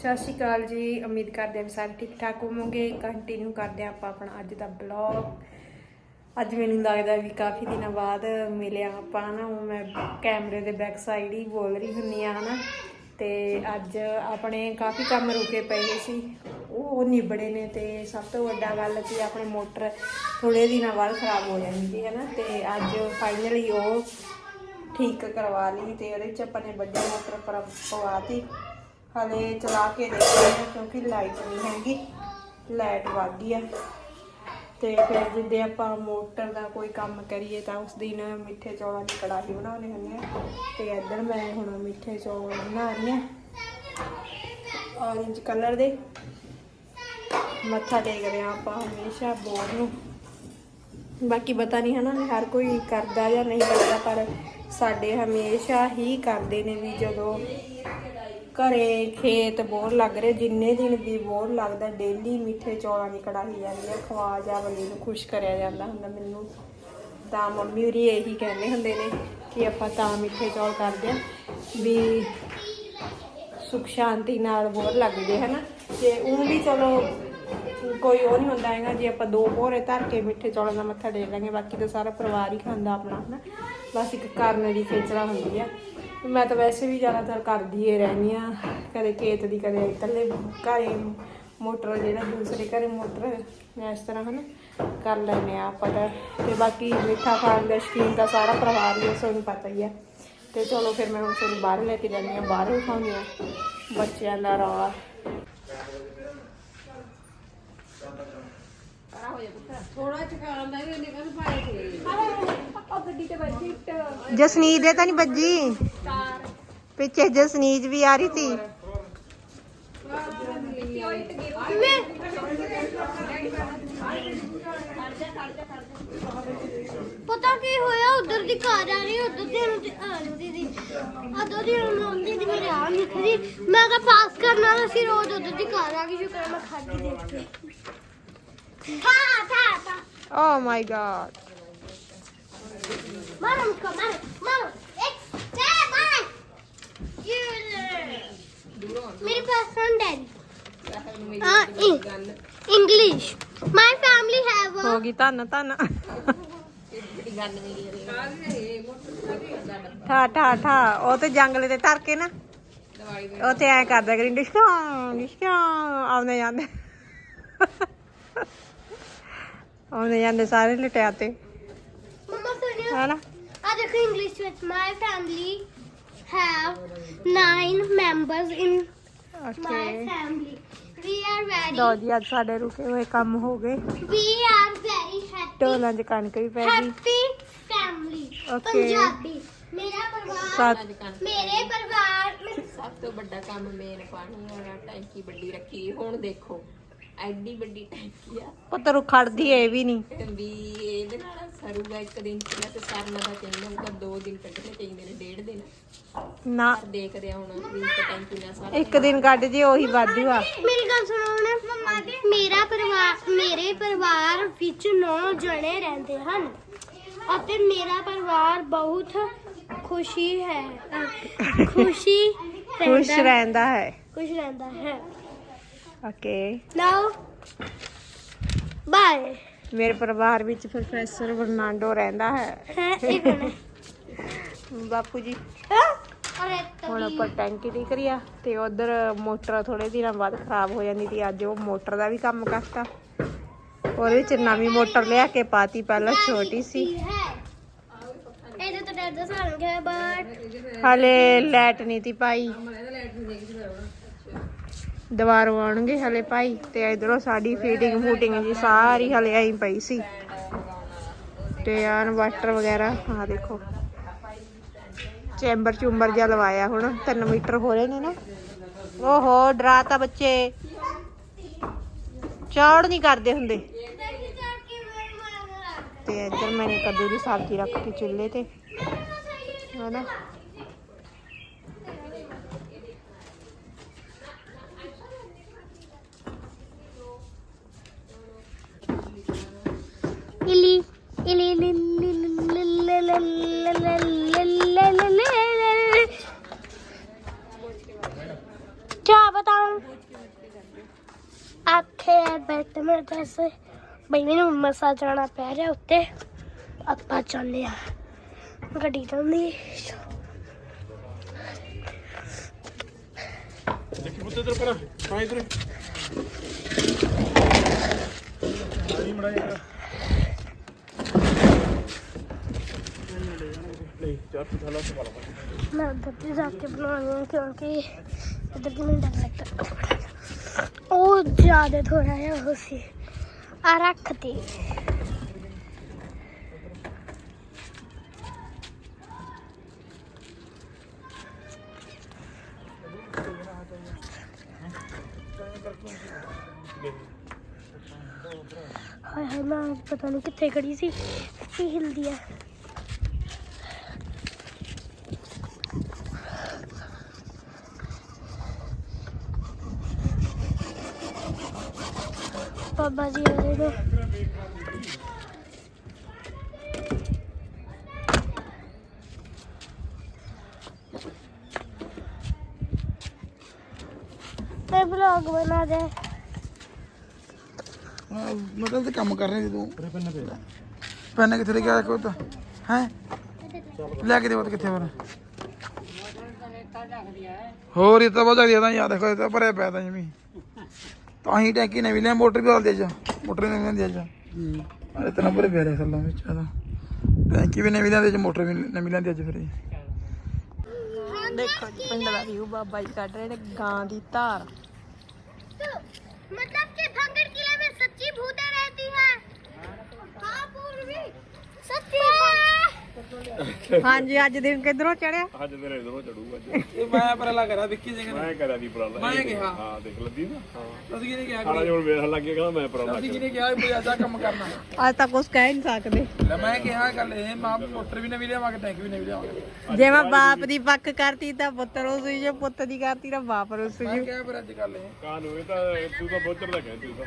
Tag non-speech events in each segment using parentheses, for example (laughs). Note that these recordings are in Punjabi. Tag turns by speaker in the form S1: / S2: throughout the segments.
S1: ਸਤਿ ਸ਼੍ਰੀ ਅਕਾਲ ਜੀ। ਉਮੀਦ ਕਰਦੇ ਹਾਂ ਵੀ ਸਾਰੇ ਠੀਕ ਠਾਕ ਹੋਵੋਗੇ। ਕੰਟੀਨਿਊ ਕਰਦੇ ਹਾਂ ਆਪਾਂ ਆਪਣਾ ਅੱਜ ਦਾ ਬਲੌਗ ਅੱਜ ਮੈਨੂੰ ਲੱਗਦਾ ਵੀ ਕਾਫੀ ਦਿਨਾਂ ਬਾਅਦ ਮਿਲਿਆ ਆਪਾਂ ਨਾ। ਉਹ ਮੈਂ ਕੈਮਰੇ ਦੇ ਬੈਕ ਸਾਈਡ ਹੀ ਬੋਲ ਰਹੀ ਹੁੰਨੀ ਆ ਹਨਾ। ਤੇ ਅੱਜ ਆਪਣੇ ਕਾਫੀ ਕੰਮ ਰੁਕੇ ਪਏ ਸੀ। ਉਹ ਨਿਬੜੇ ਨੇ ਤੇ ਸਭ ਤੋਂ ਵੱਡਾ ਗੱਲ ਕਿ ਆਪਣੇ ਮੋਟਰ ਥੋੜੇ ਦਿਨਾਂ ਬਾਅਦ ਖਰਾਬ ਹੋ ਜਾਂਦੀ ਸੀ ਹਨਾ। ਤੇ ਅੱਜ ਫਾਈਨਲੀ ਉਹ ਠੀਕ ਕਰਵਾ ਲਈ ਤੇ ਉਹਦੇ ਚ ਆਪਾਂ ਨੇ ਵੱਡੀ ਮੋਟਰ ਪਰ ਪਵਾਤੀ। ਹਲੇ ਚਲਾ ਕੇ ਦੇਖਦੇ ਹਾਂ ਕਿਉਂਕਿ ਲਾਈਟ ਨਹੀਂ ਹੈਗੀ ਲਾਈਟ ਵੱਧ ਗਈ ਆ। ਤੇ ਫਿਰ ਜਿੱਦੇ ਆਪਾਂ ਮੋਟਰ ਦਾ ਕੋਈ ਕੰਮ ਕਰੀਏ ਤਾਂ ਉਸ ਦਿਨ ਮਿੱਠੇ ਚੌਲਾਂ ਦੀ ਕੜਾਹੀ ਬਣਾਉਣੇ ਹੁੰਦੇ ਆ। ਤੇ ਇੱਧਰ ਮੈਂ ਹੁਣ ਮਿੱਠੇ ਚੌਲ ਬਣਾ ਰਹੀ ਆ। ਔਰੇਂਜ ਕਲਰ ਦੇ। ਮੱਥਾ ਟੇਕਦੇ ਰਹੇ ਆ ਆਪਾਂ ਹਮੇਸ਼ਾ ਬੋਰ ਨੂੰ। ਬਾਕੀ ਪਤਾ ਨਹੀਂ ਹਨਾ, ਹਰ ਕੋਈ ਕਰਦਾ ਜਾਂ ਨਹੀਂ ਕਰਦਾ, ਪਰ ਸਾਡੇ ਹਮੇਸ਼ਾ ਹੀ ਕਰਦੇ ਨੇ ਵੀ ਜਦੋਂ ਘਰੇ ਖੇਤ ਬੋਰ ਲੱਗ ਰਹੇ, ਜਿੰਨੇ ਦਿਨ ਵੀ ਬੋਰ ਲੱਗਦਾ, ਡੇਲੀ ਮਿੱਠੇ ਚੌਲਾਂ ਦੀ ਕੜਾਹੀ ਜਾਂਦੀ ਹੈ ਖਵਾ ਜਾ ਬੰਦੇ ਨੂੰ ਖੁਸ਼ ਕਰਿਆ ਜਾਂਦਾ ਹੁੰਦਾ ਮੈਨੂੰ। ਤਾਂ ਮੰਮੀ ਹੋਰੀ ਇਹੀ ਕਹਿੰਦੇ ਹੁੰਦੇ ਨੇ ਕਿ ਆਪਾਂ ਤਾਂ ਮਿੱਠੇ ਚੌਲ ਕਰਦੇ ਆ ਵੀ ਸੁਖ ਸ਼ਾਂਤੀ ਨਾਲ ਬੋਰ ਲੱਗਦੇ ਹਨਾ? ਤੇ ਉਹ ਵੀ ਚਲੋ ਕੋਈ ਉਹ ਨਹੀਂ ਹੁੰਦਾ ਹੈਗਾ ਜੇ ਆਪਾਂ ਦੋ ਭੋਰੇ ਧਰ ਕੇ ਮਿੱਠੇ ਚੌਲਾਂ ਦਾ ਮੱਥਾ ਟੇਕ ਲਾਂਗੇ, ਬਾਕੀ ਤਾਂ ਸਾਰਾ ਪਰਿਵਾਰ ਹੀ ਖਾਂਦਾ ਆਪਣਾ, ਹਨਾ? ਬਸ ਇੱਕ ਕਰਨ ਦੀ ਖੇਚਲਾ ਹੁੰਦੀ ਆ। ਮੈਂ ਤਾਂ ਵੈਸੇ ਵੀ ਜ਼ਿਆਦਾਤਰ ਕਰਦੀ ਏ ਰਹਿੰਦੀ ਆ ਕਦੇ ਖੇਤ ਦੀ, ਕਦੇ ਇਕੱਲੇ ਘਰੇ ਮੋਟਰ, ਜਿਹੜਾ ਦੂਸਰੇ ਘਰੇ ਮੋਟਰ ਇਸ ਤਰ੍ਹਾਂ ਹਨਾ ਕਰ ਲੈਨੇ ਆ ਆਪਾਂ ਤਾਂ। ਤੇ ਬਾਕੀ ਮਿੱਠਾ ਖਾਣ ਦਾ ਸ਼ਕੀਨ ਦਾ ਸਾਰਾ ਪਰਿਵਾਰ ਹੀ ਆ ਤੁਹਾਨੂੰ ਪਤਾ ਹੀ ਆ। ਤੇ ਚਲੋ ਫਿਰ ਮੈਂ ਹੁਣ ਤੁਹਾਨੂੰ ਬਾਹਰ ਲੈ ਕੇ ਜਾਂਦੀ ਆ ਬਾਹਰ ਖਾਉਂਦੀ ਆ ਬੱਚਿਆਂ ਦਾ ਰੌਲਾ। ਜਸਨੀਤ ਦੇ ਤਾਂ ਨਹੀਂ ਵੱਜੀ। ਪਿੱਛੇ ਜਸਨੀਤ ਵੀ ਆ ਰਹੀ ਸੀ।
S2: ਪਤਾ ਕੀ ਹੋਇਆ? ਉਧਰ ਦੀ ਕਾਰ ਆ ਰਹੀ ਉਧਰ ਦੀ ਨੂੰ ਦੀ ਆ ਰਹੀ ਦੀਦੀ ਉਧਰ ਦੀ ਨੂੰ ਆਉਂਦੀ ਦੀ ਮੇਰੇ ਆ ਨਹੀਂ ਖੜੀ ਮੈਂ ਤਾਂ ਪਾਸ ਕਰਨ ਵਾਲਾ ਸੀ ਰੋਜ਼ ਉਧਰ ਦੀ ਕਾਰ ਆ ਗਈ ਸ਼ੁਕਰ ਮੈਂ ਖਾਦੀ ਦੇਖ ਕੇ। ਹਾਂ ਥਾ ਥਾ
S1: ਓ ਮਾਈ ਗॉड
S2: ਮਾਰੋ ਮੁੱਕਾ ਮਾਰੋ ਤੇ ਮਾਰ ਮੇਰੇ ਪਾਸ ਫਰੈਂਡ ਹੈ ਹਾਂ ਇੰਗਲਿਸ਼ ਮਾਈ ਫੈਮਿਲੀ ਹੈਵ
S1: ਹੋ ਗਈ ਧੰਨ ਧੰਨ ਠਾ ਠਾ ਠਾ ਉਹ ਤੇ ਜੰਗਲੇ ਤੇ ਧਰ ਕੇ ਨਾ। ਉਹ ਤੇ ਐ ਕਰਦਾ ਕਰੀ ਡਿਸ਼ਕਾਂ ਡਿਸ਼ਕਾਂ ਆਉਂਦੇ ਜਾਂਦੇ। ਆਉਂਦੇ ਜਾਂਦੇ ਸਾਰੇ ਲਟਿਆ ਤੇ।
S2: ਮਮਾ ਸੁਣਿਓ।
S1: ਹਨਾ
S2: ਆ ਦੇਖੋ ਇੰਗਲਿਸ਼ ਵਿੱਚ my family have 9 members in my
S1: okay
S2: family we are very
S1: low ਜੀ ਅੱਜ ਸਾਡੇ ਰੁਕੇ ਹੋਏ ਕੰਮ ਹੋ ਗਏ।
S2: ਵੀ ਆਰ ਵੈਰੀ ਹੈਪੀ
S1: ਢੋਲਾਂ 'ਚ ਕਣਕ ਵੀ ਪੈ ਗਈ।
S2: Happy family
S1: Okay.
S2: ਪੰਜਾਬੀ। ਮੇਰਾ ਪਰਿਵਾਰ
S1: ਸੱਤ
S2: ਮੇਰੇ ਪਰਿਵਾਰ
S3: ਸਭ ਤੋਂ ਵੱਡਾ ਕੰਮ ਮੇਨ ਪਾਣੀ ਵਾਲਾ ਟੈਂਕੀ ਵੱਡੀ ਰੱਖੀ। ਹੁਣ ਦੇਖੋ। ਐਡੀ ਵੱਡੀ ਟੈਂਕੀ ਆ।
S1: ਪੁੱਤਰ ਖੜਦੀ ਏ ਵੀ ਨਹੀਂ।
S3: ਵੀ ਇਹਦੇ ਨਾਲ ਸਰੂਗਾ ਇੱਕ ਦਿਨ ਚ ਨਾ ਤੇ ਸਰਨਾ ਦਾ ਚਾਹੀਦਾ ਹੁੰਦਾ ਦੋ ਦਿਨ ਕੱਢਣੇ ਚਾਹੀਦੇ ਨੇ ਡੇਢ ਦਿਨ।
S1: ਨਾ।
S3: ਪਰ ਦੇਖਦੇ ਆ ਹੁਣ ਵੀ ਇੱਕ ਟੈਂਕੀ ਨਾਲ ਸਾਰਾ
S1: ਇੱਕ ਦਿਨ ਕੱਢ ਜੇ ਉਹੀ ਵਾਧੂ ਆ।
S2: ਮੇਰੀ ਗੱਲ ਸੁਣੋ ਹੁਣ। ਮੰਮਾ ਦੇ ਮੇਰਾ ਪਰਿਵਾਰ ਮੇਰੇ ਪਰਿਵਾਰ ਵਿੱਚ 9 ਜਣੇ ਰਹਿੰਦੇ ਹਨ। ਅਤੇ ਮੇਰਾ ਪਰਿਵਾਰ ਬਹੁਤ ਖੁਸ਼ੀ ਹੈ। ਖੁਸ਼ੀ
S1: ਖੁਸ਼
S2: ਰਹਿੰਦਾ
S1: ਰਹਿੰਦਾ ਹੈ।
S2: ਖੁਸ਼ ਰਹਿੰਦਾ ਹੈ।
S1: Okay
S2: now bye.
S1: ਮੇਰੇ ਪਰਿਵਾਰ ਵਿੱਚ ਪ੍ਰੋਫੈਸਰ ਬਰਨਾਂਡੋ ਰਹਿੰਦਾ ਹੈ।
S2: ਹੈ ਇੱਕ ਮਿੰਟ
S1: ਬਾਪੂ ਜੀ?
S2: ਅਰੇ
S1: ਹੁਣ ਆਪਾਂ ਟੈਂਕੀ ਠੀਕ ਰਿਆ ਤੇ ਉਧਰ ਮੋਟਰ ਥੋੜੇ ਦਿਨਾਂ ਬਾਅਦ ਖਰਾਬ ਹੋ ਜਾਂਦੀ ਸੀ। ਅੱਜ ਉਹ ਮੋਟਰ ਦਾ ਵੀ ਕੰਮ ਕਰਤਾ। ਉਹਦੇ ਵਿੱਚ ਨਵੀਂ ਮੋਟਰ ਲਿਆ ਕੇ ਪਾਤੀ। ਪਹਿਲਾਂ ਛੋਟੀ ਸੀ।
S2: ਇਹਦੇ ਤੋਂ ਡਰਦਾ ਸਾਨੂੰ ਕਿ ਬਟ
S1: ਹਲੇ ਲਾਈਟ ਨਹੀਂ ਤੀ ਪਾਈ। ਦੁਬਾਰਾ ਆਉਣਗੇ ਹਲੇ ਭਾਈ ਤੇ ਇਧਰੋਂ ਸਾਡੀ ਫੀਡਿੰਗ ਫੂਟਿੰਗ ਜੀ ਸਾਰੀ ਹਲੇ ਆਈ ਪਈ ਸੀ। ਤੇ ਆ ਇਨਵਰਟਰ ਵਗੈਰਾ ਆ ਦੇਖੋ। ਚੈਂਬਰ ਚੁੰਬਰ ਜਿਹਾ ਲਵਾਇਆ ਹੁਣ 3 ਮੀਟਰ ਹੋ ਰਹੇ ਨੇ ਨਾ। ਓਹੋ, ਡਰਾਤਾ ਬੱਚੇ। ਚੌੜ ਨਹੀਂ ਕਰਦੇ ਹੁੰਦੇ। ਤੇ ਇੱਧਰ ਮੈਨੇ ਕੱਦੂ ਦੀ ਸਬਜ਼ੀ ਰੱਖਤੀ ਚੁੱਲ੍ਹੇ ਤੇ। ਹਨਾ?
S2: ਬੈਠ ਮੈਂ ਜੈਸੇ ਬਈ ਮੈਨੂੰ ਮਸਾ ਜਾਣਾ ਪੈ ਰਿਹਾ ਉੱਤੇ। ਆਪਾਂ ਚੱਲੇ ਆ ਗੱਡੀ ਜਾਂਦੀ
S4: ਦੇਖੀ ਪੁੱਤ ਇਧਰ ਪਰ। ਹਾਂ ਇਧਰ ਆਈ ਮੜਾ ਯਾਰ ਨਹੀਂ ਚਾਰ ਤੂੰ ਥਾਲਾ ਸਵਾਲ
S2: ਮੈਂ ਉੱਧਰ ਦੀ ਜਾ ਕੇ ਬਣਾਉਣੀ ਕਿਉਂਕਿ ਇੱਧਰ ਦੀ ਮੈਨੂੰ ਡਰ ਲੱਗਦਾ। ਉਹ ਜ਼ਿਆਦਾ ਥੋੜਾ ਜਿਹਾ ਉਹ ਸੀ। ਆ ਰੱਖਤੀ ਹਾਏ ਹਾਏ, ਮੈਂ ਪਤਾ ਨਹੀਂ ਕਿੱਥੇ ਖੜੀ ਸੀ। ਕੀ ਹਿਲਦੀ ਆ? ਬਾਬਾ ਜੀ ਆ ਰਹੇ ਨੇ ਤੇ ਵਲੌਗ ਬਣਾ ਦੇ।
S5: ਮਤਲਬ ਤੇ ਕੰਮ ਕਰ ਰਹੀ ਸੀ ਤੂੰ। ਪੈਨ ਕਿੱਥੇ ਲੈ ਗਿਆ ਕੋਈ ਤਾਂ ਹੈ? ਲੈ ਕੇ ਦੇ ਉਹ ਕਿੱਥੇ ਹੋਰ ਹੋਰ ਇਹ ਤਾਂ ਬਹੁਤ ਜਗਦੀ ਤਾਂ ਯਾਦ ਦੇਖੋ ਇਹ ਤਾਂ ਭਰਿਆ ਪਿਆ ਤਾਂ ਜਮੀ। ਤਾਂ ਹੀ ਟੈਂਕੀ ਨਵੀਂ ਲਿਆ ਮੋਟਰ ਵੀ ਹਾਲ ਦੇ ਜਾ ਮੋਟਰ ਵੀ ਨਵੀਂ ਲਿਆਂਦੀ ਅੱਜ ਅਰੇ ਤਾਂ ਨੰਬਰ ਪਿਆ ਰਿਹਾ ਸੱਲਾਂ ਵਿੱਚ ਇਹਦਾ ਟੈਂਕੀ ਵੀ ਨਵੀਂ ਲਿਆਂਦੀ ਅੱਜ ਮੋਟਰ ਵੀ ਨਵੀਂ ਲਿਆਂਦੀ ਅੱਜ ਫਿਰ ਇਹ
S1: ਦੇਖੋ ਜੀ ਪਿੰਡ ਦਾ ਵਿਊ ਬਾਬਾ ਜੀ ਕੱਢ ਰਹੇ ਨੇ ਗਾਂ ਦੀ ਧਾਰ
S2: मतलब कि भंगड़ किले में सच्ची भूतें रहती हैं हाँ पूर्वी सच्ची
S1: ਹਾਂਜੀ ਅੱਜ ਦਿਨ ਕਿਧਰੋਂ ਚੜਿਆ
S4: ਅੱਜ ਤੇਰੇ ਇਧਰੋਂ ਚੜੂ ਅੱਜ
S5: ਇਹ ਮੈਂ ਪਰਲਾ ਕਰਾ ਵਿੱਕੀ ਜੀ
S4: ਮੈਂ ਕਰਿਆ ਦੀ ਪਰਾਲਾ
S5: ਮੈਂ ਕਿਹਾ।
S4: ਹਾਂ ਦੇਖ ਲੱਦੀ ਨਾ।
S5: ਤੁਸੀਂ ਕਿਹਨੇ ਕਿਹਾ
S4: ਖਾਣਾ ਜੋੜ ਵੇਖ ਲੱਗੇ ਕਹਿੰਦਾ ਮੈਂ ਪਰਾਲਾ
S5: ਤੁਸੀਂ ਕਿਹਨੇ ਕਿਹਾ ਵੀ ਐਸਾ ਕੰਮ ਕਰਨਾ।
S1: ਅੱਜ ਤਾਂ ਕੁਝ ਕਹਿ ਨਹੀਂ ਸਕਦੇ।
S5: ਲੈ ਮੈਂ ਕਿਹਾ ਗੱਲ ਇਹ ਮਾਂ ਮੋਟਰ ਵੀ ਨਵੀਂ ਲਿਆਵਾਂਗੇ ਟੈਂਕੀ ਵੀ ਨਵੀਂ ਲਿਆਵਾਂਗੇ।
S1: ਜੇ ਮੈਂ ਬਾਪ ਦੀ ਪੱਕ ਕਰਤੀ ਤਾਂ ਪੁੱਤਰ ਉਸ ਜੇ ਪੁੱਤ ਦੀ ਕਰਤੀ ਤਾਂ ਬਾਪ ਉਸ
S5: ਮੈਂ ਕਿਹਾ ਫਿਰ ਅੱਜ ਗੱਲ ਇਹ।
S4: ਕਾਨੂੰ ਇਹ ਤਾਂ ਤੂੰ ਤਾਂ ਬੋਚਰ ਦਾ ਕਹਿੰਦੀ ਤੂੰ ਤਾਂ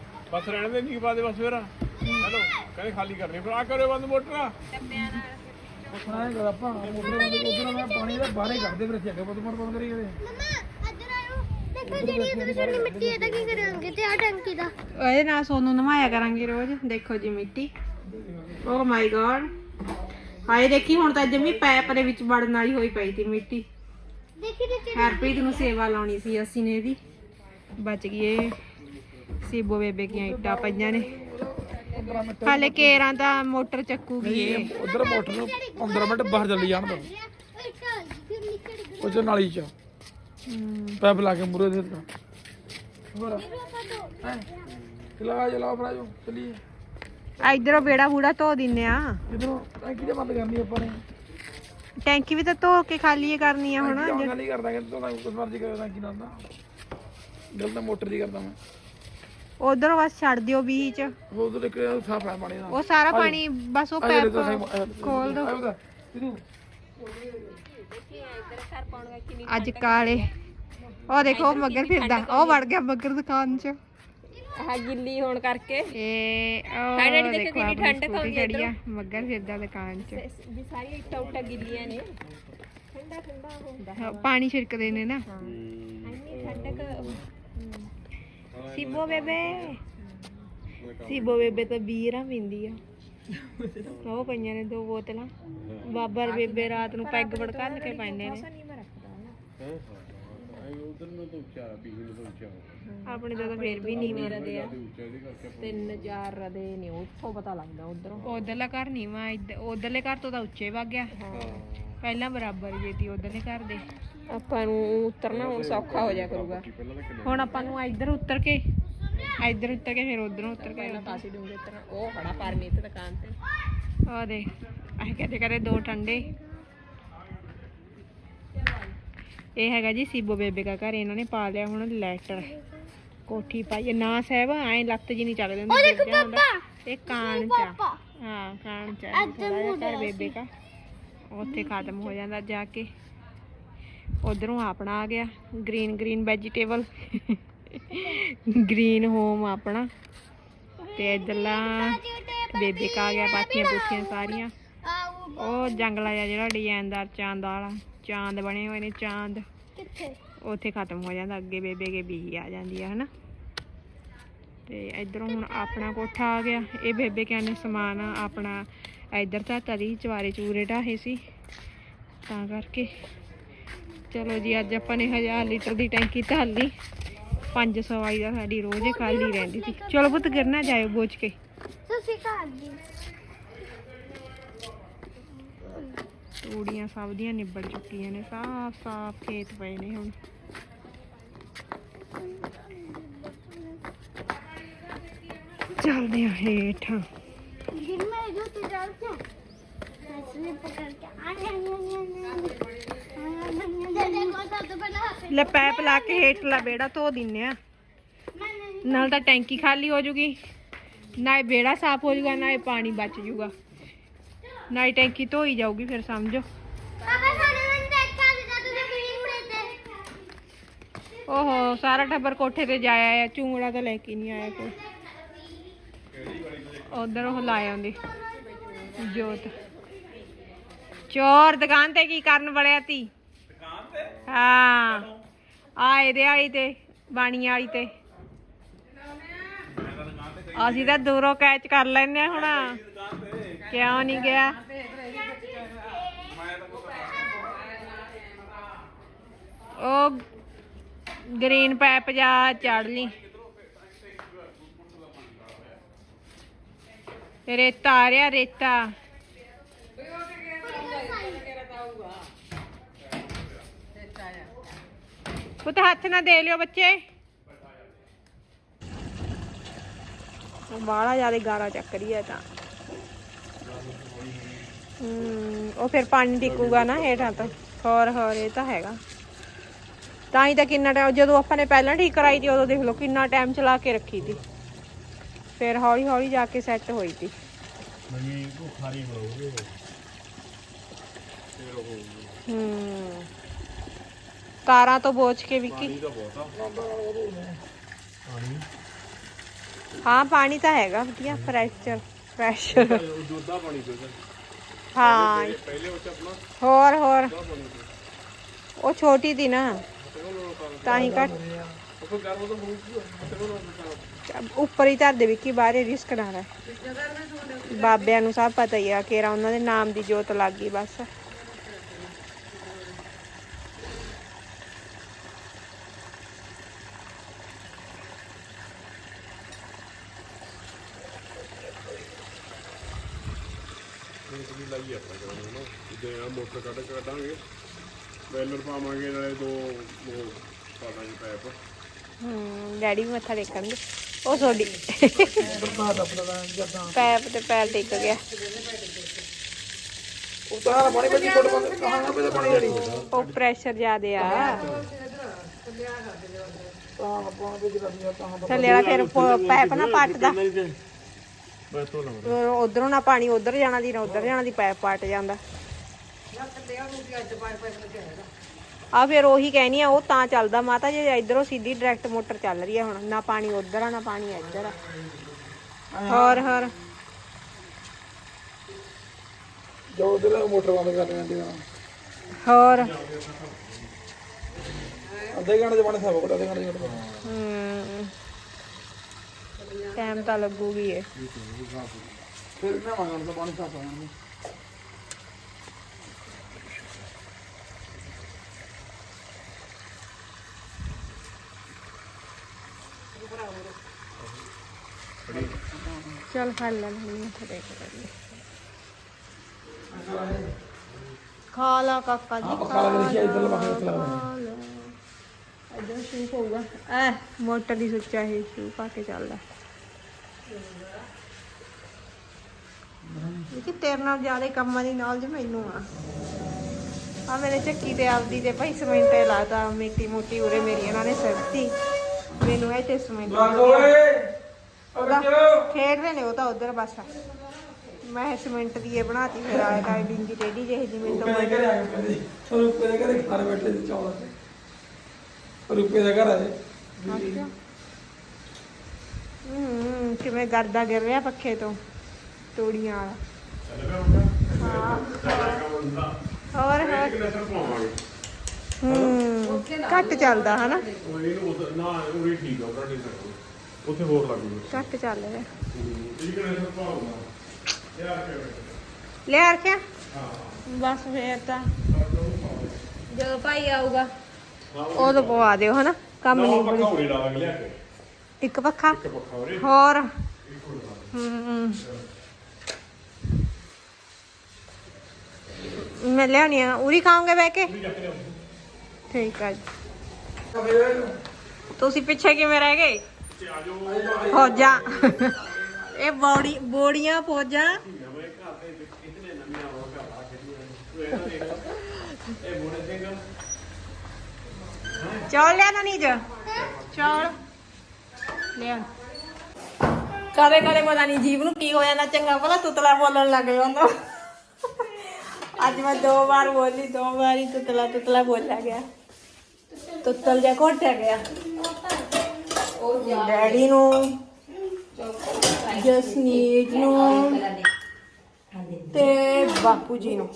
S4: ਬਸ ਰਹਿਣ ਦੇ ਨਹੀਂ ਬਾਦੇ ਬਸ ਫੇਰ। ਹੈਲੋ ਕਹਿੰਦੇ ਖਾਲੀ ਕਰਨੀ ਫਿਰ ਆ ਕਰਿਓ ਬੰਦ ਮੋਟਰਾਂ।
S5: ਪੁੱਛਣਾ ਇਹ ਗੱਲ ਭਰਾਣਾ ਪਾਣੀ ਦਾ ਬਾਹਰ ਹੀ ਫਿਰ ਅੱਗੇ ਪੁੱਤ ਮਰ ਬੰਦ ਕਰੀ ਗਏ
S1: ਇਹਦੇ ਨਾਲ ਸੋਨੂੰ ਨਵਾਇਆ ਕਰਾਂਗੇ ਰੋਜ਼। ਦੇਖੋ ਜੀ ਮਿੱਟੀ। ਓ ਮਾਈ ਗॉड ਹਾਏ ਦੇਖੀ ਹੁਣ ਤਾਂ ਜਮੀ ਪੈਪ ਦੇ ਵਿੱਚ ਵੜਨ ਵਾਲੀ ਹੋਈ ਪਈ ਸੀ ਮਿੱਟੀ।
S2: ਦੇਖੀ ਦੇਖੀ
S1: ਹਰਪ੍ਰੀਤ ਨੂੰ ਸੇਵਾ ਲਾਉਣੀ ਸੀ ਅਸੀਂ ਨੇ ਇਹਦੀ। ਬਚ ਗਈ ਸੀਬੋ ਬੇਬੇ ਦੀਆਂ ਇੱਟਾਂ ਪਈਆਂ ਨੇ। ਹਾਲੇ ਕੇਰਾਂ ਦਾ ਮੋਟਰ ਚੱਕੂਗੀ ਇਹ।
S5: ਉਧਰ ਮੋਟਰ ਨੂੰ 15 ਮਿੰਟ ਬਾਹਰ ਚੱਲੀ ਜਾਣ ਦੋ ਉਹ ਚ ਨਾਲੀ ਚ। ਪੈਪ ਲਾ ਕੇ ਮੁਰੇ ਦੇ ਦਿੱਤਾ। ਹੋਰ? ਹੈ? ਚਲਾ ਚਲਾ ਫਰਾਜੋ ਚਲੀ ਆ
S1: ਇਧਰੋਂ ਬੇੜਾ ਬੂੜਾ ਧੋ ਦਿੰਨੇ ਆ।
S5: ਇਧਰੋਂ ਟੈਂਕੀ
S1: ਵੀ ਤਾਂ ਧੋ ਕੇ ਖਾਲੀ ਕਰਨੀ ਆ ਹੁਣ
S5: ਨਹੀਂ ਕਰਦਾ ਕਿ ਤੂੰ ਕੁਝ ਮਰਜ਼ੀ ਕਰਦਾ ਟੈਂਕੀ ਨਾ ਗਲਤ ਮੋਟਰ ਦੀ ਕਰਦਾ ਮੈਂ।
S1: ਉਧਰੋਂ ਬਸ ਛੱਡ ਦਿਓ ਬੀਚ
S5: ਉਹ ਉਧਰ ਇੱਕ ਸਾਫ਼ ਹੈ ਪਾਣੀ ਦਾ
S1: ਉਹ ਸਾਰਾ ਪਾਣੀ ਬਸ ਉਹ ਪੈਪ ਖੋਲ ਦੋ। ਅੱਜ ਕਾਲੇ। ਉਹ ਦੇਖੋ ਮੱਗਰ ਫਿਰਦਾ। ਉਹ ਵੜ ਗਿਆ ਮੱਗਰ ਦੁਕਾਨ 'ਚ।
S3: ਆਹ ਗਿੱਲੀ ਹੋਣ ਕਰਕੇ।
S1: ਇਹ ਉਹ
S3: ਹਾਏ ਡੈਡੀ ਦੇਖੋ
S1: ਦੇਖੋ
S3: ਕਿੰਨੀ
S1: ਆਪਣੀ
S3: ਠੰਡਕ ਹੋ
S1: ਸਕੂਟੀ
S3: ਗਈ
S1: ਖੜੀ ਆ ਮੱਗਰ ਫਿਰਦਾ ਦੁਕਾਨ 'ਚ।
S3: ਵੀ ਸਾਰੀਆਂ ਇੱਟਾਂ ਉੱਟਾਂ ਗਿੱਲੀਆਂ ਨੇ। ਠੰਡਾ ਠੰਡਾ ਹੁੰਦਾ।
S1: ਹਾਂ, ਪਾਣੀ ਛਿੜਕਦੇ ਨੇ ਨਾ।
S3: ਇੰਨੀ ਠੰਡਕ
S1: ਸੀਬੋ ਬੇਬੇ ਸੀਬੋ ਬੇਬੇ ਤਾਂ ਬੀਰਾਂ ਪੀਂਦੀ ਆ ਉਹ ਪਈਆਂ ਨੇ ਦੋ ਬੋਤਲਾਂ ਬਾਬਰ ਬੇਬੇ ਰਾਤ ਨੂੰ ਪੈਗ ਵੜਕਾ ਕੇ ਪੈਂਦੇ ਨੇ
S4: ਉਧਰ ਨੂੰ ਤਾਂ ਉੱਚਾ ਬੀਹੀ ਨੂੰ ਤਾਂ ਉੱਚਾ
S1: ਆਪਣੇ ਤੋਂ ਤਾਂ ਫੇਰ ਵੀ ਨਹੀਂ ਮਰਦੇ ਆ
S4: ਉੱਚਾ ਇਹਦੇ ਕਰਕੇ
S3: ਤਿੰਨ ਚਾਰ ਰਦੇ ਨੇ ਉੱਥੋਂ ਪਤਾ ਲੱਗਦਾ ਉਧਰੋਂ
S1: ਉਧਰਲਾ ਘਰ ਨਹੀਂ ਵਾ ਉਧਰਲੇ ਘਰ ਤੋਂ ਤਾਂ ਉੱਚੇ ਵਗ ਗਿਆ ਪਹਿਲਾਂ ਬਰਾਬਰ ਜੇ ਤੀ ਉਧਰਲੇ ਘਰ ਦੇ
S3: ਆਪਾਂ ਨੂੰ ਉਤਰਨਾ ਹੁਣ ਸੌਖਾ ਹੋ ਜਾ ਕਰੂਗਾ।
S1: ਹੁਣ ਆਪਾਂ ਨੂੰ ਇੱਧਰ ਉਤਰ ਕੇ ਇੱਧਰ ਉਤਰ ਕੇ ਫਿਰ ਉਧਰੋਂ ਉਤਰ ਕੇ
S3: ਪਾਸੇ ਡੂੰਗੇ ਉਤਰਨਾ ਉਹ ਖੜਾ ਪਰਮੀਤ ਦੁਕਾਨ ਤੇ।
S1: ਆ ਦੇ ਅਸੀਂ ਕਹਦੇ ਕਰੇ ਦੋ ਠੰਡੇ। ਇਹ ਹੈਗਾ ਜੀ ਸੀਬੋ ਬੇਬੇ ਦਾ ਘਰ ਇਹਨਾਂ ਨੇ ਪਾ ਲਿਆ ਹੁਣ ਲੈਟਰ। ਕੋਠੀ ਪਾਈ। ਨਾ ਸਾਹਿਬ ਐ ਲੱਤ ਜੀ ਨਹੀਂ ਚੱਲਦੀ
S2: ਉਹ
S1: ਹੁੰਦੀ? ਇਹ ਕਾਣ ਚ ਹਾਂ ਕਾਣ ਚ ਘਰ ਬੇਬੇ ਕਾ ਉੱਥੇ ਖਤਮ ਹੋ ਜਾਂਦਾ ਜਾ ਕੇ। ਉਧਰੋਂ ਆਪਣਾ ਆ ਗਿਆ green green vegetable green home ਆਪਣਾ। ਤੇ ਇਧਰਲਾ ਬੇਬੇ ਕਾ ਆ ਗਿਆ ਪਾਥੀਆਂ ਪੁੱਥੀਆਂ ਸਾਰੀਆਂ। ਉਹ ਜੰਗਲਾ ਜਿਹਾ ਜਿਹੜਾ ਡਿਜ਼ਾਈਨਦਾਰ ਚਾਂਦ ਵਾਲਾ ਚਾਂਦ ਬਣੇ ਹੋਏ ਨੇ ਚਾਂਦ।
S2: ਕਿੱਥੇ?
S1: ਉੱਥੇ ਖਤਮ ਹੋ ਜਾਂਦਾ ਅੱਗੇ ਬੇਬੇ ਕੇ ਬੀ ਆ ਜਾਂਦੀ ਆ ਹਨਾ। ਤੇ ਇਧਰੋਂ ਹੁਣ ਆਪਣਾ ਕੋਠਾ ਆ ਗਿਆ ਇਹ ਬੇਬੇ ਕਹਿੰਦੇ ਸਮਾਨ ਆ ਆਪਣਾ ਇਧਰ ਤਾਂ ਤਰੀ ਚਵਾਰੇ ਚੂਰੇ ਢਾਹੇ ਸੀ। ਤਾਂ ਕਰਕੇ ਚਲੋ ਜੀ ਅੱਜ ਆਪਾਂ ਨੇ 1000 ਲੀਟਰ ਦੀ ਟੈਂਕੀ ਧਾਲ ਲਈ। 500 ਆਈ ਦਾ ਸਾਡੀ ਰੋਜ਼ ਹੀ ਖਾਲੀ ਰਹਿੰਦੀ ਸੀ। ਚਲੋ ਪੁੱਤ ਗਿਰਨਾ ਜਾਇਓ ਬੋਝ ਕੇ।
S2: ਤੁਸੀਂ ਘਰ ਦੀ
S1: ਤੂੜੀਆਂ ਸਭ ਦੀਆਂ ਨਿਬੜ ਚੁੱਕੀਆਂ ਨੇ ਸਾਫ਼ ਸਾਫ਼ ਖੇਤ ਪਏ ਨੇ ਹੁਣ। ਚੱਲਦੇ ਆ ਹੇਠਾਂ।
S2: ਗਿਰ ਮੈਂ ਜੋ ਤੇ ਡਰ ਪਕੜ ਕੇ ਆ ਰਹੇ ਨੇ
S1: ਲੈ ਪੈਪ ਲਾ ਕੇ ਹੇਠਲਾ ਬੇੜਾ ਧੋ ਦਿੰਨੇ ਆ। ਨਾਲ ਤਾਂ ਟੈਂਕੀ ਖਾਲੀ ਹੋ ਜੂਗੀ। ਨਾ ਇਹ ਬੇੜਾ ਸਾਫ਼ ਹੋ ਜੂਗਾ, ਨਾ ਇਹ ਪਾਣੀ ਬਚ ਜੂਗਾ। ਨਾ ਇਹ ਟੈਂਕੀ ਧੋਈ ਜਾਊਗੀ, ਫਿਰ ਸਮਝੋ। ਓਹੋ, ਸਾਰਾ ਟੱਬਰ ਕੋਠੇ ਤੇ ਜਾਇਆ ਆ, ਚੂੰਗੜਾ ਤਾਂ ਲੈ ਕੇ ਨਹੀਂ ਆਇਆ ਕੋਈ। ਉਧਰ ਉਹ ਲਾਇਆ ਆਉਂਦੀ ਜੋਤ। ਚੋਰ ਦੁਕਾਨ ਤੇ ਕੀ ਕਰਨ ਵੜਿਆ ਤੀ ਹਾਂ। ਆ ਇਹਦੇ ਵਾਲੀ ਤੇ ਬਾਣੀ ਵਾਲੀ ਤੇ। ਅਸੀਂ ਤਾਂ ਦੂਰੋਂ ਕੈਚ ਕਰ ਲੈਨੇ ਆ ਹੁਣ। ਕਿਉਂ ਨਹੀਂ ਗਿਆ? ਉਹ ਗ੍ਰੀਨ ਪੈਪ ਜਾ ਚੜ ਲਈ। ਰੇਤਾ ਆ ਰਿਹਾ, ਰੇਤਾ। ਪੁੱਤ ਹੱਥ ਨਾ ਦੇ ਲਿਓ ਬੱਚੇ। ਬਾਹਲਾ ਜ਼ਿਆਦਾ ਗਾਰਾ ਚੱਕ ਰਹੀ ਹੈ ਤਾਂ। ਉਹ ਫਿਰ ਪਾਣੀ ਟਿਕੂਗਾ ਨਾ ਹੇਠਾਂ ਤੋਂ। ਹੋਰ ਹੋਰ ਇਹ ਤਾਂ ਹੈਗਾ। ਤਾਂ ਹੀ ਤਾਂ ਕਿੰਨਾ ਟਾਈਮ ਜਦੋਂ ਆਪਾਂ ਨੇ ਪਹਿਲਾਂ ਠੀਕ ਕਰਾਈ ਸੀ ਉਦੋਂ ਦੇਖ ਲਓ ਕਿੰਨਾ ਟਾਈਮ ਚਲਾ ਕੇ ਰੱਖੀ ਸੀ ਫਿਰ ਹੌਲੀ ਹੌਲੀ ਜਾ ਕੇ ਸੈੱਟ ਹੋਈ ਸੀ
S4: ਨਵੀਂ ਕੋ ਖਾਰੀ ਬਣਾਉਗੇ
S1: ਹੂੰ। ਤਾਰਾਂ ਤੋਂ ਬੋਚ ਕੇ ਵਿੱਕੀ। ਹਾਂ ਪਾਣੀ ਤਾਂ ਹੈਗਾ ਵਧੀਆ ਫਰੈਸ਼ਰ ਫਰੈਸ਼
S4: ਉਹ ਦੁੱਧਾ ਪਾਣੀ ਪੀਦਾ
S1: ਹਾਂ।
S4: ਪਹਿਲੇ ਉਹ ਚ ਆਪਣਾ।
S1: ਹੋਰ ਹੋਰ। ਉਹ ਛੋਟੀ ਸੀ ਨਾ। ਤਾਂ ਹੀ
S4: ਹੋਊਗੀ
S1: ਉੱਪਰ ਹੀ ਧਰ ਦੇ ਵਿੱਕੀ ਬਾਹਰੇ ਰਿਸਕ ਨਾ ਲੈ। ਬਾਬਿਆਂ ਨੂੰ ਸਭ ਪਤਾ ਹੀ ਆ ਕਿਹੜਾ ਉਹਨਾਂ ਦੇ ਨਾਮ ਦੀ ਜੋਤ ਲੱਗ ਗਈ ਬਸ।
S4: ਇੱਕ ਵੀ ਲਾਈ ਆਪਾਂ ਕਰਾਂਗੇ ਨਾ ਜਿੱਦੇ ਆ ਮੋਟਰ ਕੱਢ ਕੇ ਕੱਢਾਂਗੇ ਬੈਲਰ ਪਾਵਾਂਗੇ, ਨਾਲੇ ਦੋ ਉਹ ਪਾ ਪੈਪ
S1: ਹੂੰ, ਡੈਡੀ ਵੀ ਮੱਥਾ ਟੇਕਣਗੇ ਉਹ ਤੁਹਾਡੀ। ਪੈਪ ਤੇ ਪੈਰ ਟੇਕ ਗਿਆ।
S5: ਉਤਾਰ ਪਾਣੀ ਵਿੱਚ ਫੁੱਟ ਬੰਦ ਕਹਾਂ ਪੇ ਪਾਣੀ ਜਿਹੜੀ
S1: ਉਹ ਪ੍ਰੈਸ਼ਰ ਜ਼ਿਆਦੇ ਆ।
S5: ਤਾਂ ਪਾਣੀ ਵਿੱਚ ਰੱਖਿਆ ਤਾਂ
S1: ਥੱਲੇ ਵਾਲਾ ਫਿਰ ਪੈਪ ਨਾ ਪੱਟਦਾ
S4: ਬਸ ਤੋਂ ਲਵਾਂ
S1: ਉਧਰੋਂ ਨਾ ਪਾਣੀ ਉਧਰ ਜਾਣਾ ਦੀ ਨਾ ਉਧਰ ਜਾਣਾ ਦੀ ਪੈਪ ਪੱਟ ਜਾਂਦਾ। ਆ ਫਿਰ ਉਹੀ ਕਹਿਣੀ ਆ ਉਹ ਤਾਂ ਚੱਲਦਾ ਮਾਤਾ ਜੇ ਇਧਰੋਂ ਸਿੱਧੀ ਡਾਇਰੈਕਟ ਮੋਟਰ ਚੱਲ ਰਹੀ ਆ ਹੁਣ ਨਾ ਪਾਣੀ ਉਧਰ ਆ ਨਾ ਪਾਣੀ ਇੱਧਰ ਆ। ਹੋਰ ਹੋਰ।
S5: ਜੋ ਉਧਰ ਮੋਟਰ ਬੰਦ ਕਰ ਲੈਂਦੇ ਆ।
S1: ਹੋਰ।
S5: ਅੱਧੇ ਘੰਟੇ ਦੇ ਪਾਣੀ ਸਾਫ਼ ਕੋਲ ਅੱਧੇ ਘੰਟੇ ਦੇ
S1: ਹਮ ਟਾਈਮ ਤਾਂ ਲੱਗੂਗੀ ਏ
S5: ਫਿਰ ਨਾ ਮੰਗਣ ਤਾਂ ਪਾਣੀ ਸਾਫ਼ ਆਉਣਾ
S1: ਚਲ ਖਾ ਲੈ ਮੈਂ ਟੇਕ ਲਈ ਖਾ ਲਾ ਕਾਕਾ ਜੀ
S5: ਲੱਗ ਰਿਹਾ ਇਧਰ ਖਲਾ
S1: ਇਧਰ ਸ਼ੂ ਹੋਊਗਾ। ਐ ਮੋਟਰ ਦੀ ਸੁੱਚਾ ਹੈ ਸ਼ੂ ਪਾ ਕੇ ਚੱਲਦਾ। ਕਿ ਤੇਰੇ ਨਾਲ ਜ਼ਿਆਦਾ ਕੰਮਾਂ ਦੀ ਨੌਲੇਜ ਮੈਨੂੰ ਆ। ਆ ਮੇਰੇ ਚੱਕੀ ਤੇ ਆਪਦੀ ਤੇ ਭਾਈ ਸਮੈਂਟੇ ਲਾਤਾ ਮਿੱਟੀ ਮੋਟੀ ਉਰੇ ਮੇਰੀ ਇਹਨਾਂ ਨੇ ਸਰਤੀ ਮੈਨੂੰ ਇਹ ਟੈਸਟਮੈਂਟ
S5: ਓਏ ਓ ਬੱਚੋ
S1: ਖੇਡ ਰਹੇ ਨੇ ਉਹ ਤਾਂ ਉਧਰ ਬਸ। ਮੈਂ ਸਿਮੈਂਟ ਦੀ ਇਹ ਬਣਾਤੀ ਫਿਰ ਆਇਆ ਤਾਂ ਡਿੰਗੀ ਟੇਡੀ ਜਿਹੀ ਜਿਵੇਂ ਤੋਂ
S5: ਦੇ ਘਰ ਆ ਗਏ ਰੁਪਏ ਦੇ ਘਰੇ ਘਰ ਬੈਠੇ ਸੀ ਚੌਲ। ਰੁਪਏ ਦਾ ਘਰ ਆਏ।
S1: ਅੱਛਾ। ਹੂੰ ਕਿਵੇਂ ਗਰਦਾ ਗਿਰ ਰਿਹਾ ਪੱਖੇ ਤੋਂ? ਤੂੜੀਆਂ ਵਾਲਾ। ਹੋਰ ਹੋਰ। ਹੂੰ ਘੱਟ ਚੱਲਦਾ ਹਨਾ?
S4: ਉਹ ਠੀਕ ਉੱਥੇ ਹੋਰ
S1: ਚੱਲ ਰਿਹਾ। ਲਿਆ ਰੱਖਿਆ ਬਸ ਫੇਰ ਤਾਂ। ਜਦੋਂ ਭਾਈ ਆਊਗਾ ਉਦੋਂ ਪਵਾ ਦਿਓ ਹਨਾ? ਕੰਮ ਨਹੀਂ
S4: ਕੇ।
S1: ਇੱਕ ਪੱਖਾ
S4: ਇੱਕ ਪੱਖਾ ਉਰੇ
S1: ਹੋਰ
S4: ਇੱਕ ਉਰੇ ਲਾ ਲਾਂਗੇ।
S1: ਹੂੰ ਮੈਂ ਲਿਆਉਣੀ ਆ, ਉਰੀ ਖਾਓਗੇ ਬਹਿ ਕੇ
S4: ਉਰੇ ਜਾ ਕੇ ਲਿਆਓ।
S1: ਠੀਕ ਆ ਜੀ ਤੁਸੀਂ ਪਿੱਛੇ ਕਿਵੇਂ ਰਹਿ ਗਏ
S4: ਤੇ ਆ ਜਾਓ
S1: ਫੌਜਾਂ ਇਹ ਬੋੜੀ, ਬੋੜੀਆਂ ਫੌਜਾਂ
S4: ਨਵੇਂ ਘਰ ਦੇ ਵਿੱਚ ਕਿਤਨੇ ਨਵੀਆਂ ਹੋ ਘਰ ਆ ਖੇਡੀਆਂ ਇਹ ਦੇਖ ਲਓ। ਇਹ ਮੋੜੇ ਸਿੰਘ
S1: ਚੌਲ ਲਿਆ। ਨਾ ਕਦੇ ਕਦੇ ਪਤਾ ਨਹੀਂ ਜੀਵ ਨੂੰ ਕੀ ਹੋ ਜਾਂਦਾ, ਚੰਗਾ ਭਲਾ ਤੁਤਲਾ ਬੋਲਣ ਲੱਗ ਜਾਂਦਾ ਅੱਜ ਮੈਂ ਦੋ ਵਾਰ ਬੋਲੀ, ਦੋ ਵਾਰੀ ਤੁਤਲਾ ਤੁਤਲਾ ਬੋਲਿਆ ਗਿਆ। ਤੁਤਲ ਜਿਹਾ ਘੋਟਿਆ ਗਿਆ। ਡੈਡੀ ਨੂੰ, ਜਸਨੀਤ ਨੂੰ ਤੇ ਬਾਪੂ ਜੀ ਨੂੰ।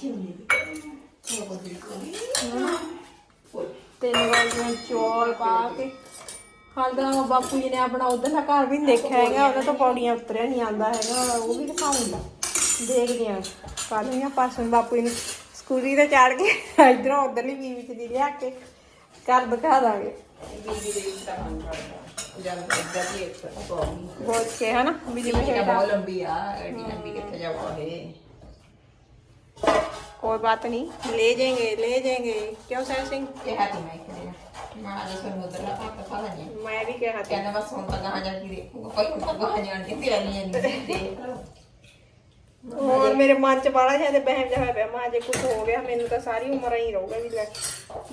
S1: ਤਿੰਨ ਵਾਰੀਆਂ ਚੌਲ ਪਾ ਕੇ ਹਾਲ ਬਾਪੂ ਜੀ ਨੇ ਆਪਣਾ ਉਧਰਲਾ ਘਰ ਵੀ ਨੀ ਦੇਖਿਆ ਹੈਗਾ ਉਹਨਾਂ ਤੋਂ ਪੌੜੀਆਂ ਉਤਰਿਆ ਨਹੀਂ ਆਂਦਾ ਹੈਗਾ ਉਹ ਵੀ ਦਿਖਾਉਂਗਾ ਦੇਖਦੇ ਆ ਕੱਲ ਨੂੰ ਜਾਂ ਬਾਪੂ ਜੀ ਸਕੂਟਰੀ ਤੇ ਚੜ ਕੇ (laughs) ਇਧਰੋਂ ਉਧਰਲੀ ਬੀਵੀ ਚ ਦੀ ਲਿਆ ਕੇ ਘਰ ਦਿਖਾ ਦਾਂਗੇ।
S3: ਕੋਈ ਬਾਤ ਨਹੀਂ।
S1: ਲੈ ਜਾਏਗੇ ਲੈ ਜਾਏਗੇ। ਕਿਉਂ ਸੈਰ ਸਿੰਘ? ਕਿਹਾ ਮੈਂ ਕਿਹਾ ਮੈਂ ਵੀ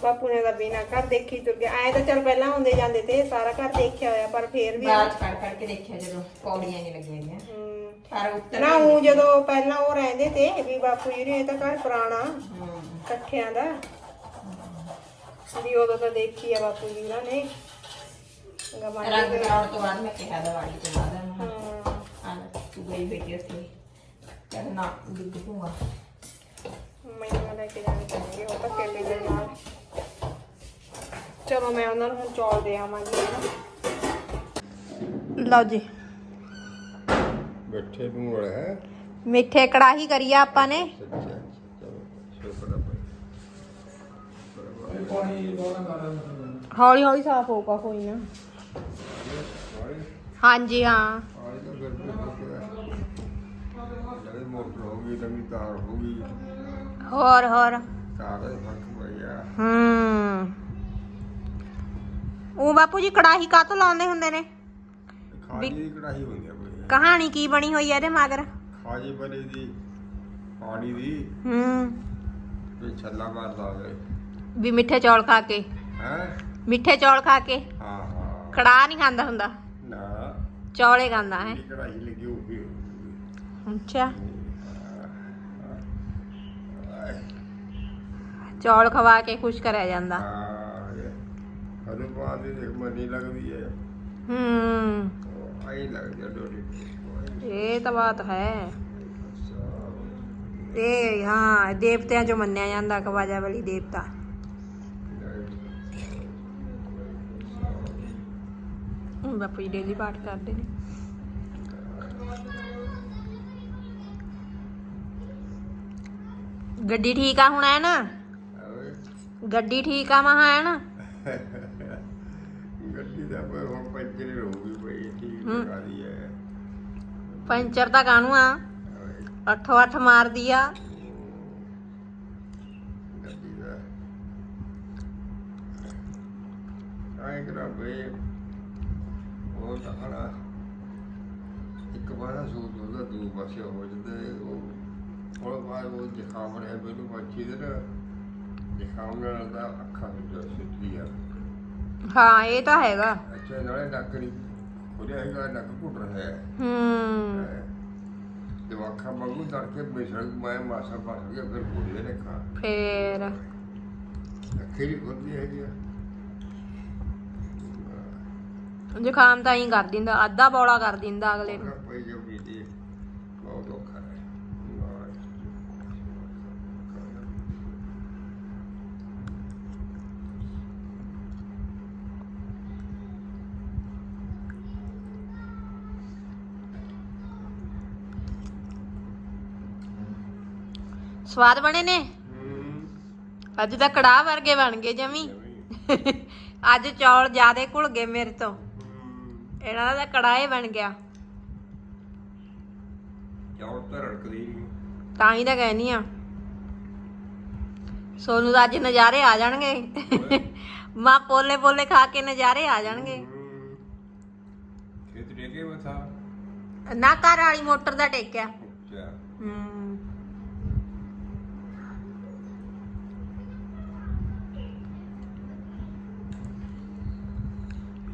S1: ਬਾਪੂ ਨੇ ਤਾਂ ਬਿਨਾ ਘਰ ਦੇਖੀ ਤੁਰ ਗਿਆ। ਐ ਤਾਂ ਚੱਲ ਪਹਿਲਾਂ ਹੁੰਦੇ ਜਾਂਦੇ ਤੇ ਸਾਰਾ ਘਰ ਦੇਖਿਆ ਹੋਇਆ ਪਰ ਫੇਰ ਵੀ
S3: ਬਾਅਦ ਫੜ ਫੜ ਕੇ ਦੇਖਿਆ ਜਦੋਂ ਪੌੜੀਆਂ ਨਹੀਂ ਲੱਗੀਆਂ
S1: ਗਈਆਂ
S3: ਪਰ ਉੱਤਰ
S1: ਨਾ ਉਹ ਜਦੋਂ ਪਹਿਲਾਂ ਉਹ ਰਹਿੰਦੇ ਤੇ ਵੀ ਬਾਪੂ ਜੀ ਨੇ ਤਾਂ ਘਰ ਪੁਰਾਣਾ ਇਕੱਠਿਆਂ ਦਾ। ਵੀ ਉਦੋਂ ਤਾਂ ਦੇਖੀ ਆ ਬਾਪੂ ਜੀ ਉਹਨਾਂ ਨੇ ਗਵਾਂਢੀ
S3: ਰੰਗ
S1: ਦੇ-
S3: ਕਰਾਉਣ ਤੋਂ ਬਾਅਦ ਮੈਂ ਕਿਹਾ ਦਵਾਈ ਤੋਂ ਬਾਅਦ
S1: ਹਾਂ।
S3: ਆ ਤੂੰ ਗਈ ਬੇਟੀ ਉੱਥੇ। ਕਹਿੰਦਾ ਨਾ ਡਿੱਗ ਪੂਗਾ
S1: ਮੈਨੂੰ ਲੈ ਕੇ ਜਾਣੇ ਪੈਣਗੇ ਉਹ ਤਾਂ ਕੇਲੇ ਦੇ ਨਾਲ। ਚਲੋ ਮੈਂ ਉਹਨਾਂ ਨੂੰ ਹੁਣ ਚੌਲ ਦੇ ਆਵਾਂਗੀ ਲਓ ਜੀ।
S6: ਬੈਠੇ ਨੂੰ ਵਾਲਾ ਹੈ?
S1: ਮਿੱਠੇ ਕੜਾਹੀ ਕਰੀਆ ਆਪਾਂ ਨੇ।
S6: ਸੱਚਾ ਚਲੋ ਸ਼ੁਕਰ ਹੈ
S5: ਪਾਣੀ
S1: ਹੌਲੀ ਹੌਲੀ ਸਾਫ਼ ਹੋਊਗਾ ਕੋਈ ਨਾ। ਹਾਂਜੀ ਹਾਂ।
S6: ਆਜ ਤਾਂ ਫਿਰ ਵੀ ਜਦੋਂ ਮੋਟਰ ਹੋ ਗਈ ਨਵੀਂ ਤਾਰ ਹੋ ਗਈ
S1: ਹੋਰ ਹੋਰ।
S6: ਤਾਰ ਦਾ ਫ਼ਰਕ ਪੈ ਗਿਆ।
S1: ਹੂੰ। ਉਹ ਬਾਪੂ ਜੀ ਕੜਾਹੀ ਕਾਹਤੋਂ ਲਾਉਂਦੇ ਹੁੰਦੇ ਨੇ?
S6: ਖਾਜੀ ਦੀ ਕੜਾਹੀ ਹੁੰਦੀ ਆ ਕੋਈ
S1: ਕਹਾਣੀ ਕੀ ਬਣੀ ਹੋਈ ਹੈ ਇਹਦੇ ਮਗਰ?
S6: ਖਾਜੀ ਬਣੇ ਦੀ ਪਾਣੀ ਦੀ।
S1: ਹੂੰ।
S6: ਤੇ ਛੱਲਾ ਮਾਰਦਾ ਹੋਵੇ।
S1: ਵੀ ਮਿੱਠੇ ਚੌਲ ਖਾ ਕੇ।
S6: ਹੈ?
S1: ਮਿੱਠੇ ਚੌਲ ਖਾ ਕੇ।
S6: ਹਾਂ ਹਾਂ।
S1: ਕੜਾਹ ਨਹੀਂ ਖਾਂਦਾ ਹੁੰਦਾ।
S6: ਨਾ।
S1: ਚੌਲੇ ਖਾਂਦਾ ਹੈ।
S6: ਇਹ ਕੜਾਹੀ ਲੱਗੀ ਹੋਊਗੀ
S1: ਅੱਛਾ। ਚੌਲ ਖਵਾ ਕੇ ਖੁਸ਼ ਕਰਿਆ ਜਾਂਦਾ।
S6: ਹਰੇ ਬਾਅਦ ਦੇ ਮਨੀ ਲੱਗਦੀ ਹੈ।
S1: ਹੂੰ।
S6: ਉਹ ਆਈ ਲੱਗਦੀ ਹੈ ਡੋਰੀ
S1: ਇਹ ਤਾਂ ਬਾਤ ਹੈ। ਇਹ ਹਾਂ ਦੇਵਤਿਆਂ ਚੋਂ ਮੰਨਿਆ ਜਾਂਦਾ ਕਵਾਜਾ ਵਾਲੀ ਦੇਵਤਾ। ਹੁਣ ਬਾਪੂ ਜੀ ਡੇਲੀ ਪਾਠ ਕਰਦੇ ਨੇ। ਗੱਡੀ ਠੀਕ ਆ ਹੁਣ ਹੈ ਨਾ ਗੱਡੀ ਠੀਕ ਆ ਮਹਾ ਹੈ ਨਾ
S6: ਗੱਡੀ ਦਾ ਕੋਈ ਹੁਣ ਪੰਚਰ ਹੋਊਗੀ ਕੋਈ ਠੀਕ ਦੀ ਹੈ।
S1: ਪੰਚਰ ਤਾਂ ਕਾਹਨੂੰ ਆ? ਅੱਠੋ ਅੱਠ ਮਾਰਦੀ ਆ।
S6: ਗੱਡੀ ਦਾ। ਆਏ ਕਰਾ ਬਈ। ਉਹ ਤਾਂ ਹਣਾ ਇੱਕ ਵਾਰਾ ਸੂਤ ਉਹਦਾ ਦੋ ਪਾਸੇ ਹੋ ਜਾਂਦੇ। ਉਹ ਉਹ ਬਾਅਦ ਉਹ ਦਿਖਾਵ ਰਿਹਾ ਮੈਨੂੰ ਪੰਛੀ ਦੇ ਨਾ ਦਿਖਾਉਣ ਨਾਲ ਦਾ ਅੱਖਾਂ ਵਿੱਚ ਸੁੱਤੀ ਆ
S1: ਹਾਂ ਇਹ ਤਾਂ ਹੈਗਾ।
S6: ਅੱਛਾ ਨਾਲੇ ਨੱਕ ਨਹੀਂ ਖੁੱਲਿਆ ਹੈਗਾ ਨੱਕ ਘੁੱਟ ਰਿਹਾ ਹੈ।
S1: ਹੂੰ।
S6: ਜਵਾਖਾਂ ਵਾਂਗੂ ਤੜਕੇ ਮਿਸਲ ਮੈਂ ਮਾਸਾ ਪਾ ਗਿਆ ਫਿਰ ਖੁੱਲੇ ਨੇ ਖਾ
S1: ਫੇਰ।
S6: ਅੱਖੇ ਵੀ ਖੁੱਲਦੀ ਹੈਗੀ ਆ
S1: ਜ਼ੁਕਾਮ ਤਾਂ ਹੀ ਕਰ ਦਿੰਦਾ ਅੱਧਾ ਬੌਲਾ ਕਰ ਦਿੰਦਾ ਅਗਲੇ ਨੂੰ।
S6: ਪਈ ਜੋ ਬੀਤੀ ਬਹੁਤ ਔਖਾ ਹੈ।
S1: ਸਵਾਦ ਬਣੇ ਨੇ? ਅੱਜ ਤਾਂ ਕੜਾਹ ਵਰਗੇ ਬਣ ਗਏ ਜਮੀ। ਅੱਜ ਚੌਲ ਜ਼ਿਆਦੇ ਘੁਲ ਗਏ ਮੇਰੇ ਤੋਂ। ਇਹਨਾਂ ਦਾ ਕੜਾਹ ਹੀ ਬਣ ਗਿਆ।
S6: ਚੌੜ ਤਾਂ ਰੜਕਦੀ ਨਹੀਂ
S1: ਤਾਂ ਹੀ ਤਾਂ ਕਹਿਨੀ ਆ। ਸੋਨੂੰ ਦਾ ਅੱਜ ਨਜ਼ਾਰੇ ਆ ਜਾਣਗੇ। ਮਾਂ ਪੋਲੇ ਪੋਲੇ ਖਾ ਕੇ ਨਜ਼ਾਰੇ ਆ ਜਾਣਗੇ।
S6: ਖੇਤ ਡੇਗੇ ਮਥਾ।
S1: ਨਾ ਘਰ ਵਾਲੀ ਮੋਟਰ ਦਾ ਟੇਕਿਆ।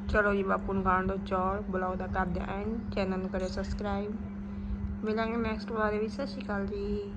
S1: ਚਲੋ ਜੀ ਬਾਪੂ ਨੂੰ ਖਾਣ ਦੋ ਚੌਲ ਬੁਲਾਓ ਦਾ ਕਰਦੇ ਐਂਡ ਚੈਨਲ ਨੂੰ ਕਰਿਓ ਸਬਸਕ੍ਰਾਈਬ ਮਿਲਾਂਗੇ ਨੈਕਸਟ ਵਾਰ ਵੀ, ਸਤਿ ਸ਼੍ਰੀ ਅਕਾਲ ਜੀ।